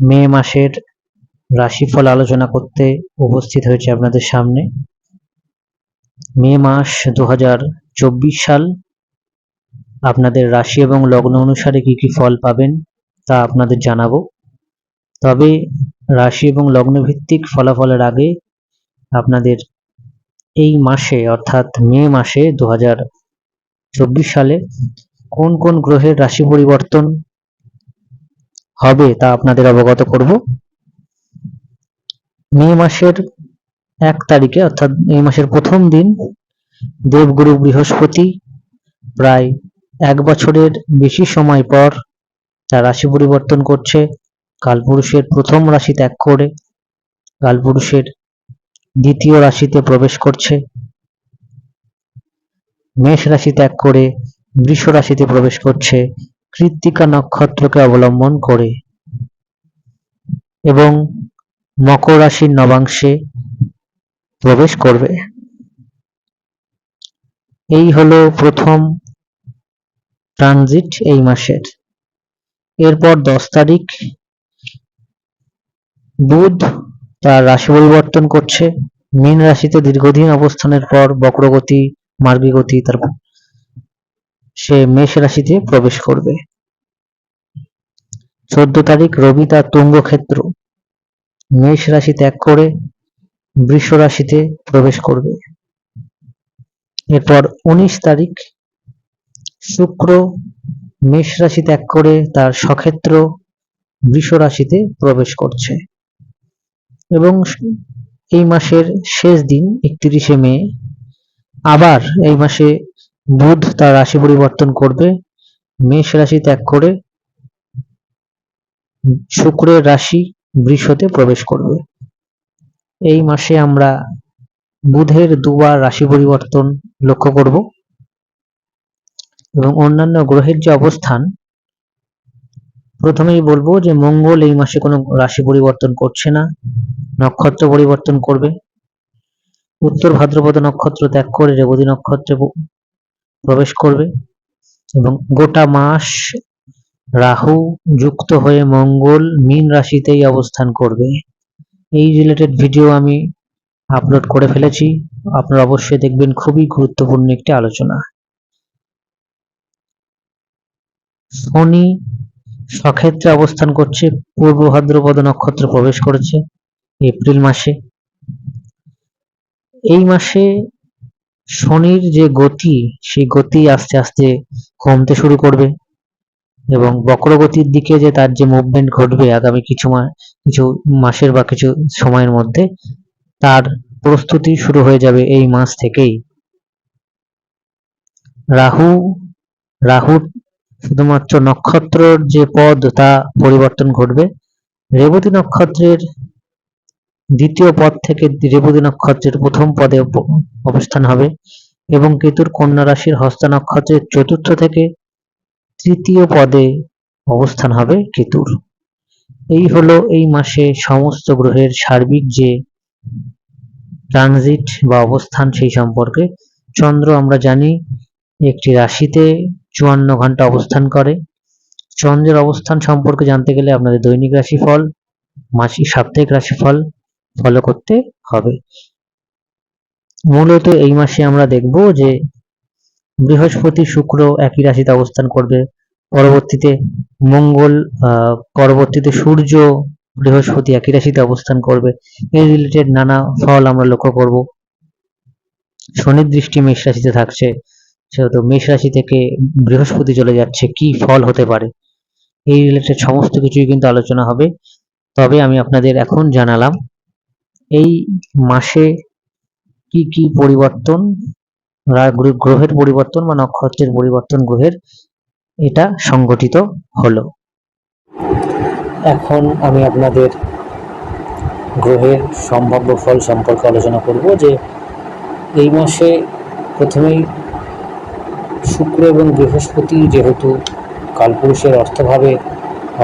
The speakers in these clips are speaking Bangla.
মে মাসের রাশিফল আলোচনা করতে উপস্থিত হয়েছে আপনাদের সামনে। মে মাস দু হাজার চব্বিশ সাল, আপনাদের রাশি এবং লগ্ন অনুসারে কি কি ফল পাবেন তা আপনাদের জানাব। তবে রাশি এবং লগ্ন ভিত্তিক ফলাফলের আগে আপনাদের এই মাসে, অর্থাৎ মে মাসে দু হাজার চব্বিশ সালে কোন কোন গ্রহের রাশি পরিবর্তন হবে তা আপনাদের অবগত করব। মে মাসের এক তারিখে, অর্থাৎ মে মাসের প্রথম দিন, দেবগুরু বৃহস্পতি প্রায় এক বছরের বেশি সময় পর তার রাশি পরিবর্তন করছে। কালপুরুষের প্রথম রাশি ত্যাগ করে, কালপুরুষের দ্বিতীয় রাশিতে প্রবেশ করছে। মেষ রাশি ত্যাগ করে, বৃষ রাশিতে প্রবেশ করছে। কৃত্তিকা নক্ষত্রকে অবলম্বন করে এবং মকর রাশির নবাংশে প্রবেশ করবে। এই হলো প্রথম ট্রানজিট এই মাসের। এরপর দশ তারিখ, বুধ তার রাশি পরিবর্তন করছে। মীন রাশিতে দীর্ঘদিন অবস্থানের পর বক্রগতি মার্গী গতি তার সে মেষ রাশিতে প্রবেশ করবে। চোদ্দ তারিখ রবি তার তুঙ্গ ক্ষেত্র মেষ রাশি ত্যাগ করে বৃষ রাশিতে প্রবেশ করবে। এরপর উনিশ তারিখ শুক্র মেষ রাশি ত্যাগ করে তার সক্ষেত্র বৃষ রাশিতে প্রবেশ করছে। এবং এই মাসের শেষ দিন একত্রিশে মে। আবার এই মাসে বুধ তার রাশি পরিবর্তন করবে। মেষ রাশি ত্যাগ করে শুক্রের রাশি বৃষতে প্রবেশ করবে। এই মাসে আমরা বুধের দুবার রাশি পরিবর্তন লক্ষ্য করব এবং অন্যান্য গ্রহের যে অবস্থান, প্রথমেই বলব যে মঙ্গল এই মাসে কোনো রাশি পরিবর্তন করছে না, নক্ষত্র পরিবর্তন করবে। উত্তর ভাদ্রপদ নক্ষত্র ত্যাগ করে রেবতী নক্ষত্রে প্রবেশ করবে এবং গোটা মাস রাহু যুক্ত হয়ে মঙ্গল, মীন রাশিতেই অবস্থান করবে। এই রিলেটেড ভিডিও আমি আপলোড করে ফেলেছি। আপনারা অবশ্যই দেখবেন, খুবই গুরুত্বপূর্ণ একটি আলোচনা। শনি সক্ষেত্রে অবস্থান করছে, পূর্ব ভাদ্রপদ নক্ষত্র প্রবেশ করেছে, এপ্রিল মাসে। এই মাসে শনির যে গতি, সেই গতি আস্তে আস্তে কমতে শুরু করবে এবং বক্রগতির দিকে যে তার যে মুভমেন্ট ঘটবে আগামী কিছু কিছু মাসের বা কিছু সময়ের মধ্যে, তার প্রস্তুতি শুরু হয়ে যাবে এই মাস থেকেই। রাহু রাহু শুধুমাত্র নক্ষত্রর যে পদ, তা পরিবর্তন ঘটবে। রেবতী নক্ষত্রের দ্বিতীয় পদ থেকে রেবতী নক্ষত্রের প্রথম পদে অবস্থান হবে এবং কেতুর কন্যা রাশির হস্তা নক্ষত্রের চতুর্থ থেকে তৃতীয় পদে অবস্থান হবে কেতুর। এই হলো এই মাসে সমস্ত গ্রহের সার্বিক যে ট্রানজিট বা অবস্থান সেই সম্পর্কে। চন্দ্র আমরা জানি একটি রাশিতে চুয়ান্ন ঘণ্টা অবস্থান করে। চন্দ্রের অবস্থান সম্পর্কে জানতে গেলে আপনাদের দৈনিক রাশিফল, মাসিক সাপ্তাহিক রাশিফল ফলো করতে হবে। মূলত এই মাসে আমরা দেখব যে বৃহস্পতি শুক্র একই রাশিতে অবস্থান করবে। পরবর্তীতে মঙ্গল পরবর্তীতে সূর্য বৃহস্পতি একই রাশিতে অবস্থান করবে। এই রিলেটেড নানা ফল আমরা লক্ষ্য করব। শনির দৃষ্টি মেষ রাশিতে থাকছে, সেহেতু মেষ রাশি থেকে বৃহস্পতি চলে যাচ্ছে, কি ফল হতে পারে? এই রিলেটেড সমস্ত কিছুই কিন্তু আলোচনা হবে। তবে আমি আপনাদের এখন জানালাম এই মাসে কি কি পরিবর্তন? গ্রহের পরিবর্তন বা নক্ষত্রের পরিবর্তন গ্রহের এটা সংগঠিত হলো। এখন আমি আপনাদের গ্রহের সম্ভাব্য ফল সম্পর্কে আলোচনা করব যে এই মাসে প্রথমেই শুক্র এবং বৃহস্পতি যেহেতু কালপুরুষের অর্থভাবে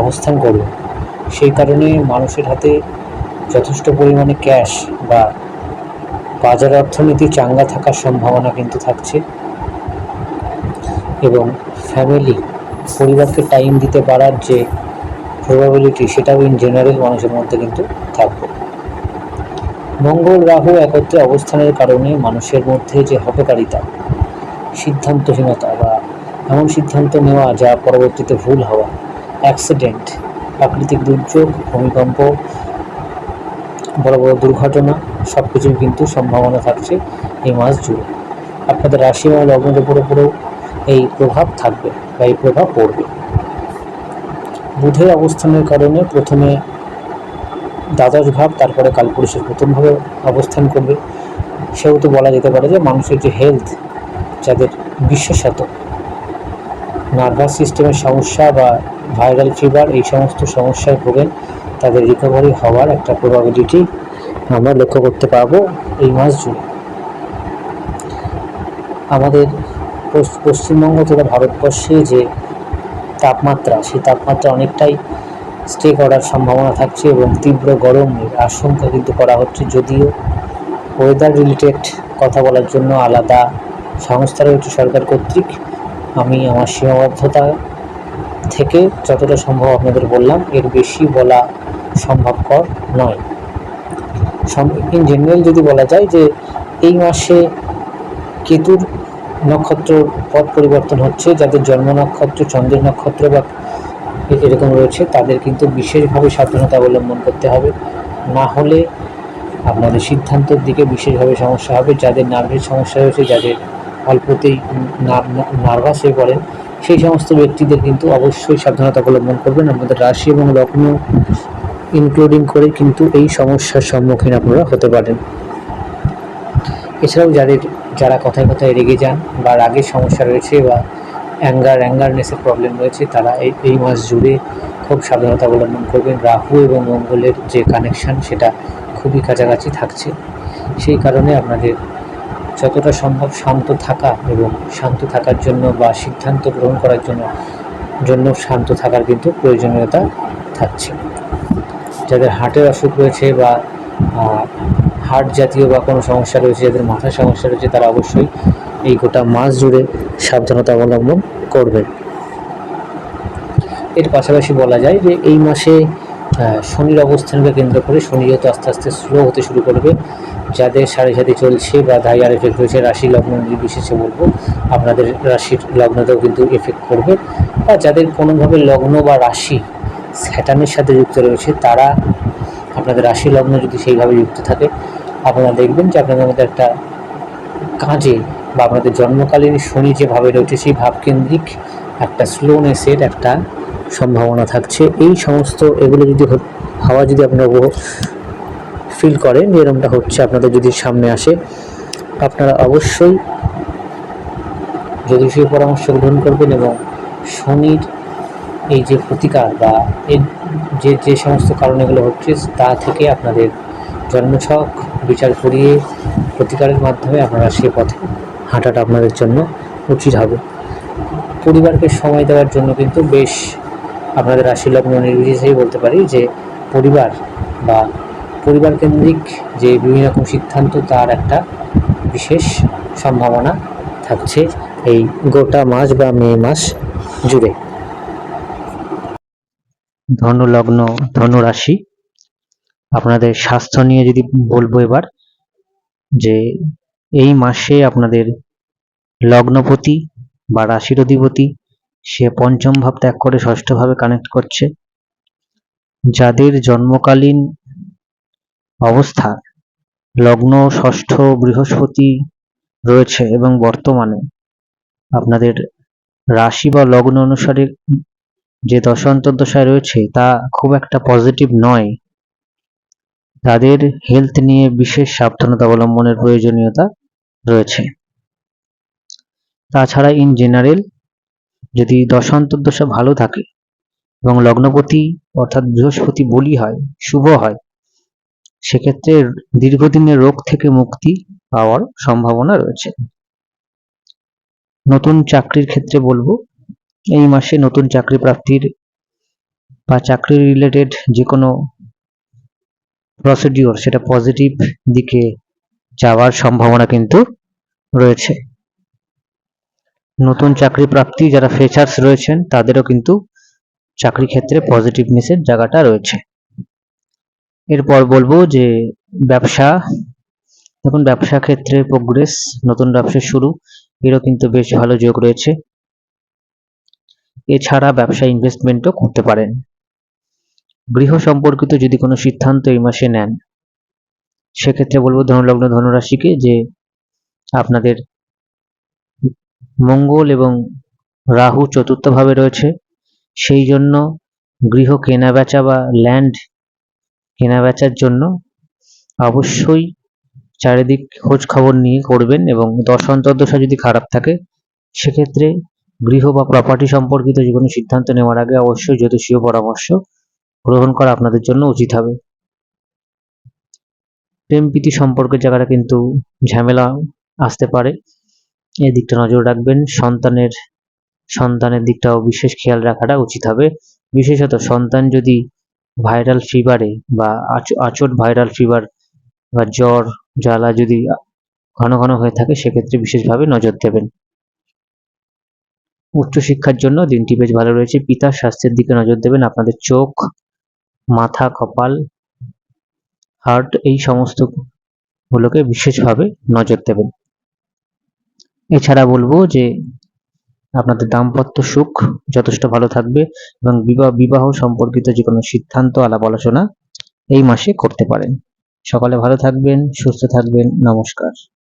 অবস্থান করবে, সেই কারণে মানুষের হাতে যথেষ্ট পরিমাণে ক্যাশ বা বাজার অর্থনীতি চাঙ্গা থাকার সম্ভাবনা কিন্তু থাকছে এবং ফ্যামিলি পরিবারকে টাইম দিতে পারার যে প্রবাবিলিটি সেটাও ইন জেনারেল মানুষের মধ্যে কিন্তু থাকবে। মঙ্গল রাহু একত্রে অবস্থানের কারণে মানুষের মধ্যে যে হটকারিতা সিদ্ধান্তহীনতা বা এমন সিদ্ধান্ত নেওয়া যা পরবর্তীতে ভুল হওয়া অ্যাক্সিডেন্ট প্রাকৃতিক দুর্যোগ, ভূমিকম্প বড় বড় দুর্ঘটনা সব কিছুর কিন্তু সম্ভাবনা থাকছে এই মাস জুড়ে। আপনাদের রাশি এবং লগ্নের উপর উপরেও এই প্রভাব থাকবে বা এই প্রভাব পড়বে। বুধের অবস্থানের কারণে প্রথমে দ্বাদশ ভাব, তারপরে কালপুরুষের প্রথমভাবে অবস্থান করবে। সেহেতু বলা যেতে পারে যে মানুষের যে হেলথ যাদের বিশেষত নার্ভাস সিস্টেমের সমস্যা বা ভাইরাল ফিভার এই সমস্ত সমস্যায় ভোগেন। তাদের রিকভারি হওয়ার একটা প্রবাবিলিটি আমরা লক্ষ্য করতে পারব এই মাস জুড়ে আমাদের পশ্চ- পশ্চিমবঙ্গ তথা ভারতবর্ষে যে তাপমাত্রা, সেই তাপমাত্রা অনেকটাই স্টে করার সম্ভাবনা থাকছে এবং তীব্র গরমের আশঙ্কা কিন্তু করা হচ্ছে। যদিও ওয়েদার রিলেটেড কথা বলার জন্য আলাদা সংস্থা রয়েছে সরকার কর্তৃক। আমি আমার সীমাবদ্ধতা থেকে যতটা সম্ভব আপনাদের বললাম, এর বেশি বলা সম্ভবকর নয়। ইন জেনারেল যদি বলা যায় যে এই মাসে কেতুর নক্ষত্র পথ পরিবর্তন হচ্ছে, যাদের জন্ম নক্ষত্র, চন্দ্রের নক্ষত্র বা এরকম রয়েছে, তাদের কিন্তু বিশেষভাবে সাবধানতা অবলম্বন করতে হবে। না হলে আপনাদের সিদ্ধান্তের দিকে বিশেষভাবে সমস্যা হবে। যাদের নার্ভের সমস্যা রয়েছে, যাদের অল্পতেই নার্ভাস হয়ে পড়েন, সেই সমস্ত ব্যক্তিদের কিন্তু অবশ্যই সাবধানতা অবলম্বন করবেন। আপনাদের রাশি এবং লগ্ন ইনক্লুডিং করে কিন্তু এই সমস্যার সম্মুখীন আপনারা হতে পারেন। এছাড়াও যাদের, যারা কথায় কথায় রেগে যান বা রাগের সমস্যা রয়েছে বা অ্যাঙ্গার অ্যাঙ্গারনেসের প্রবলেম রয়েছে, তারা এই এই মাস জুড়ে খুব সাবধানতা অবলম্বন করবেন। রাহু এবং মঙ্গলের যে কানেকশান সেটা খুবই কাছাকাছি থাকছে। সেই কারণে আপনাদের যতটা সম্ভব শান্ত থাকা এবং শান্ত থাকার জন্য বা সিদ্ধান্ত গ্রহণ করার জন্য জন্য শান্ত থাকার কিন্তু প্রয়োজনীয়তা থাকছে। যাদের হার্টের অসুখ রয়েছে বা হার্ট জাতীয় বা কোনো সমস্যা রয়েছে, যাদের মাথার সমস্যা রয়েছে, তারা অবশ্যই এই গোটা মাস জুড়ে সাবধানতা অবলম্বন করবেন। এর পাশাপাশি বলা যায় যে এই মাসে শনির অবস্থানকে কেন্দ্র করে শনি যেহেতু আস্তে আস্তে স্লো হতে শুরু করবে, যাদের সাড়ে সাথে চলছে বা ধাইয়ার এফেক্ট রয়েছে, রাশি লগ্ন নির্বিশেষে বলব, আপনাদের রাশির লগ্নতেও কিন্তু এফেক্ট করবে। বা যাদের কোনোভাবে লগ্ন বা রাশি স্যাটানের সাথে যুক্ত রয়েছে, তারা আপনাদের রাশি লগ্ন যদি সেইভাবে যুক্ত থাকে, আপনারা দেখবেন যে আপনাদের মধ্যে একটা কাজে বা আপনাদের জন্মকালীন শনি যেভাবে রয়েছে, সেই ভাবকেন্দ্রিক একটা স্লোনেসের একটা সম্ভাবনা থাকছে। এই সমস্ত এগুলো যদি হাওয়া যদি আপনারা ফিল করেন যে এরকমটা হচ্ছে আপনাদের যদি সামনে আসে, আপনারা অবশ্যই যদি জ্যোতিষীয় পরামর্শ গ্রহণ করবেন এবং শনির এই যে প্রতিকার বা এর যে যে সমস্ত কারণ এগুলো হচ্ছে, তা থেকে আপনাদের জন্মছক, বিচার করিয়ে প্রতিকারের মাধ্যমে আপনারা সে পথে হাঁটাটা আপনাদের জন্য উচিত হবে। পরিবারকে সময় দেওয়ার জন্য কিন্তু বেশ আপনাদের রাশি লগ্ন নির্বিশেষেই বলতে পারি যে, পরিবার বা পরিবার কেন্দ্রিক যে বিভিন্ন রকম সিদ্ধান্ত, তার একটা বিশেষ সম্ভাবনা থাকছে এই গোটা মাস বা মে মাস জুড়ে। ধনু লগ্ন ধনু রাশি আপনাদের স্বাস্থ্য নিয়ে যদি বলব এবার, যে এই মাসে আপনাদের লগ্নপতি বা রাশির অধিপতি সে পঞ্চম ভাব ত্যাগ করে ষষ্ঠ ভাবে কানেক্ট করছে। যাদের জন্মকালীন অবস্থা, লগ্ন, ষষ্ঠ, বৃহস্পতি রয়েছে এবং বর্তমানে আপনাদের রাশি বা লগ্ন অনুসারে যে দশা অন্তর্দশায় রয়েছে, তা খুব একটা পজিটিভ নয়। তাদের হেলথ নিয়ে বিশেষ সাবধানতা অবলম্বনের প্রয়োজনীয়তা রয়েছে। তাছাড়া ইন জেনারেল যদি দশা ভালো থাকে এবং লগ্নপতি অর্থাৎ বৃহস্পতি বলি হয়, শুভ হয়, সেক্ষেত্রে দীর্ঘদিনের রোগ থেকে মুক্তি পাওয়ার সম্ভাবনা রয়েছে। নতুন চাকরির ক্ষেত্রে বলব এই মাসে নতুন চাকরি প্রাপ্তির বা চাকরি রিলেটেড যে কোনো প্রসিডিওর সেটা পজিটিভ দিকে যাওয়ার সম্ভাবনা কিন্তু রয়েছে। নতুন চাকরি প্রাপ্তি যারা ফ্রেশার্স রয়েছেন, তাদেরও কিন্তু চাকরি ক্ষেত্রে পজিটিভনেসের জায়গাটা রয়েছে। এরপর বলব যে ব্যবসা, দেখুন ব্যবসা ক্ষেত্রে প্রোগ্রেস নতুন ব্যবসা শুরু, এরও কিন্তু বেশ ভালো যোগ রয়েছে। এছাড়া ব্যবসা ইনভেস্টমেন্টও করতে পারেন। গৃহ সম্পর্কিত যদি কোনো সিদ্ধান্ত এই মাসে নেন, সেক্ষেত্রে বলব ধনুলগ্ন ধনুরাশিকে যে আপনাদের মঙ্গল এবং রাহু চতুর্থভাবে রয়েছে, সেই জন্য গৃহ কেনা বেচা বা ল্যান্ড কেনা বেচার জন্য অবশ্যই চারিদিক খোঁজ খবর নিয়ে করবেন এবং দশ অন্তর্দশা যদি খারাপ থাকে, সেক্ষেত্রে গৃহ বা প্রপার্টি সম্পর্কিত যে কোনো সিদ্ধান্ত নেওয়ার আগে অবশ্যই জ্যোতিষীয় পরামর্শ গ্রহণ করা আপনাদের জন্য উচিত হবে। প্রেম প্রীতি সম্পর্কের জায়গাটা কিন্তু ঝামেলা আসতে পারে। এই দিকটা নজর রাখবেন। সন্তানের সন্তানের দিকটাও বিশেষ খেয়াল রাখাটা উচিত হবে। বিশেষত সন্তান যদি ভাইরাল ফিভারে বা আচ- আচট ভাইরাল ফিভার বা জ্বর, জ্বালা যদি ঘন ঘন হয়ে থাকে, সেক্ষেত্রে বিশেষভাবে নজর দেবেন। উচ্চশিক্ষার জন্য দিনটি বেশ ভালো রয়েছে। পিতার স্বাস্থ্যের দিকে নজর দেবেন, আপনাদের চোখ, মাথা, কপাল হার্ট এই সমস্ত গুলোকে বিশেষভাবে নজর দেবেন। এছাড়া বলব যে, আপনাদের দাম্পত্য সুখ যথেষ্ট ভালো থাকবে এবং বিবাহ বিবাহ সম্পর্কিত যে কোনো সিদ্ধান্ত, আলাপ, আলোচনা এই মাসে করতে পারেন। সকালে ভালো থাকবেন, সুস্থ থাকবেন, নমস্কার।